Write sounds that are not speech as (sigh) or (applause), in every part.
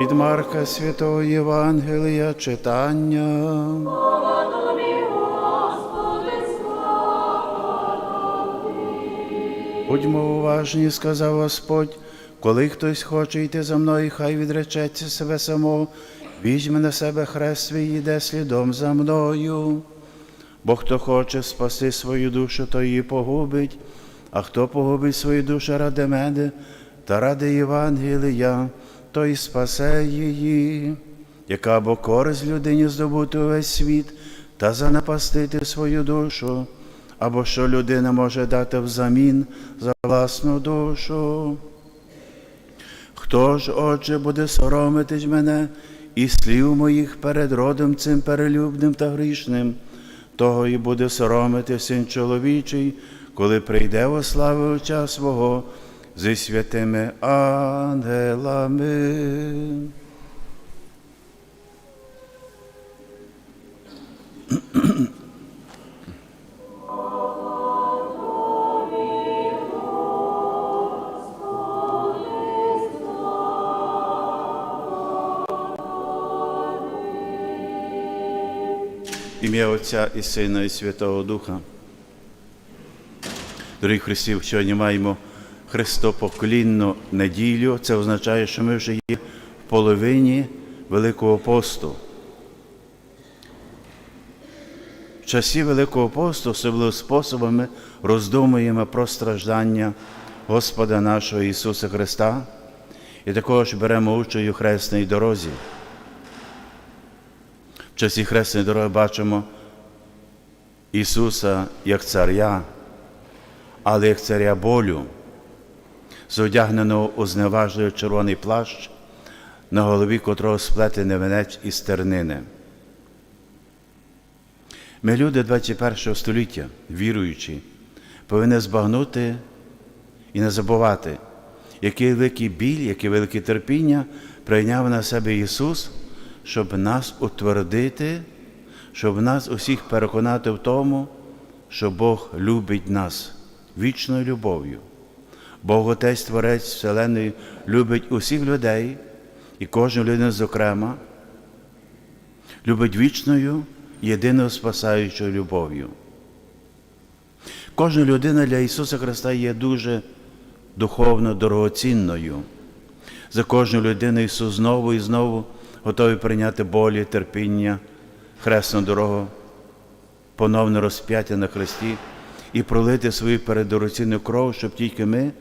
Від Марка Святого Євангелія читання. Будьмо уважні, сказав Господь, коли хтось хоче йти за мною, хай відречеться себе самого, візьме на себе хрест свій і йде слідом за мною. Бо хто хоче спасти свою душу, то її погубить, а хто погубить свою душу ради мене та ради Євангелія, той спасе її, яка бо користь людині здобути увесь світ та занапастити свою душу, або що людина може дати взамін за власну душу. Хто ж, отже, буде соромитись мене і слів моїх перед родом цим перелюбним та грішним, того і буде соромити син чоловічий, коли прийде во слави Отця свого зі святими ангелами. Ім'я Отця і Сина, і Святого Духа. Дорогі Христів, сьогодні маємо Христопоклінну неділю. Це означає, що ми вже є в половині Великого посту. В часі Великого посту особливо способами роздумуємо про страждання Господа нашого Ісуса Христа і також беремо участь у хресній дорозі. В часі хресної дороги бачимо Ісуса як царя, але як царя болю, зодягненого у зневажливий червоний плащ, на голові котрого сплетений венець із тернини. Ми, люди 21 століття, віруючі, повинні збагнути і не забувати, який великий біль, яке велике терпіння прийняв на себе Ісус щоб нас утвердити, щоб нас усіх переконати в тому, що Бог любить нас вічною любов'ю. Бог Отець Творець Вселеної любить усіх людей і кожну людину, зокрема, любить вічною, єдиною спасаючою любов'ю. Кожна людина для Ісуса Христа є дуже духовно дорогоцінною. За кожну людину Ісус знову і знову готові прийняти болі, терпіння, хресну дорогу, поновне розп'яття на хресті і пролити свою передорогоцінну кров, щоб тільки ми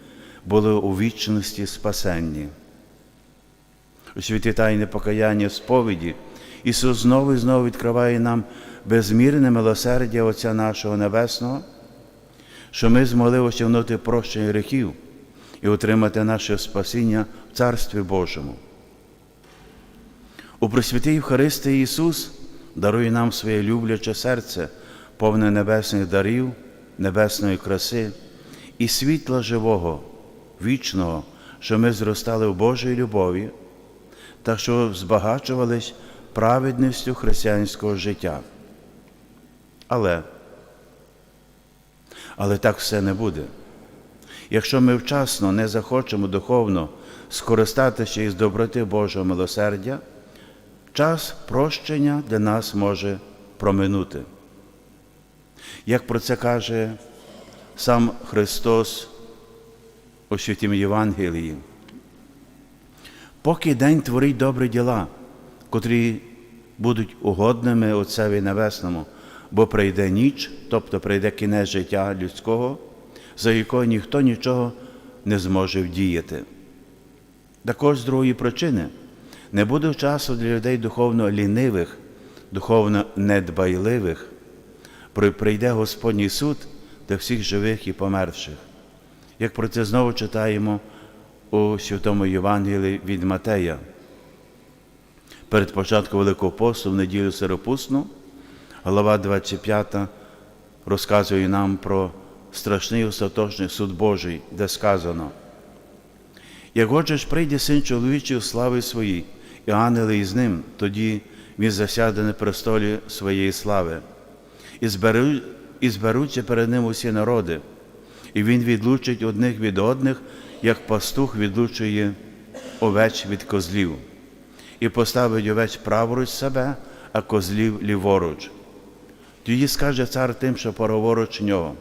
були у вічності спасенні. У світі тайне покаяння сповіді Ісус знову і знову відкриває нам безмірне милосердя Отця нашого Небесного, що ми змогли осягнути прощення гріхів і отримати наше спасіння в Царстві Божому. У Пресвятій Євхаристії Ісус дарує нам своє любляче серце, повне небесних дарів, небесної краси і світла живого, вічного, що ми зростали в Божій любові та що збагачувались праведністю християнського життя. Але, але так все не буде. Якщо ми вчасно не захочемо духовно скористатися із доброти Божого милосердя, час прощення для нас може проминути. Як про це каже сам Христос у святім Євангелії, поки день творить добрі діла, котрі будуть угодними Отцеві Небесному, бо прийде ніч, тобто прийде кінець життя людського, за якого ніхто нічого не зможе вдіяти. Також з другої причини не буде часу для людей духовно лінивих, духовно недбайливих, прийде Господній суд для всіх живих і померших. Як про це знову читаємо у Святому Євангелії від Матея. Перед початком Великого посту в неділю Сиропусну, глава 25 розказує нам про страшний остаточний суд Божий, де сказано. Як ж прийде син чоловічий у слави своїй, і ангели із ним, тоді він засяде на престолі своєї слави, і зберуться перед ним усі народи, і він відлучить одних від одних, як пастух відлучує овеч від козлів. і поставить овець праворуч себе, а козлів ліворуч. Тоді скаже цар тим, що праворуч нього.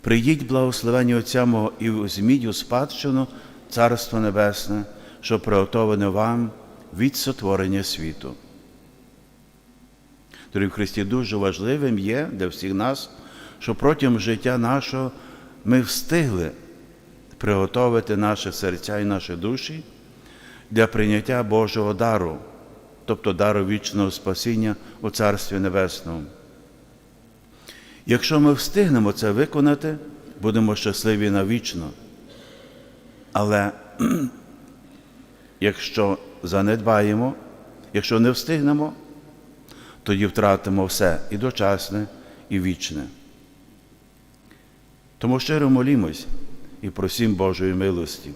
Прийдіть благословені Отця мого і візьміть у спадщину Царство Небесне, що приготоване вам від сотворення світу. Дорогі в Христі, дуже важливим є для всіх нас, що протягом життя нашого ми встигли приготовити наші серця і наші душі для прийняття Божого дару, тобто дару вічного спасіння у Царстві Небесному. Якщо ми встигнемо це виконати, будемо щасливі навічно. Але (clears throat) якщо занедбаємо, якщо не встигнемо, тоді втратимо все і дочасне, і вічне. Тому щиро молімось і просім Божої милості.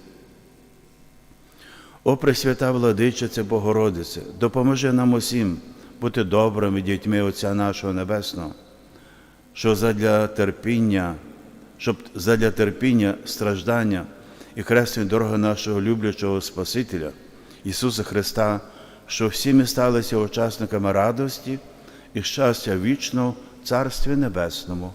О Пресвята Владичице Богородице, допоможи нам усім бути добрими дітьми Отця нашого Небесного, що задля терпіння, щоб задля терпіння, страждання і хресної дороги нашого люблячого Спасителя, Ісуса Христа, що всі ми сталися учасниками радості і щастя вічного в Царстві Небесному.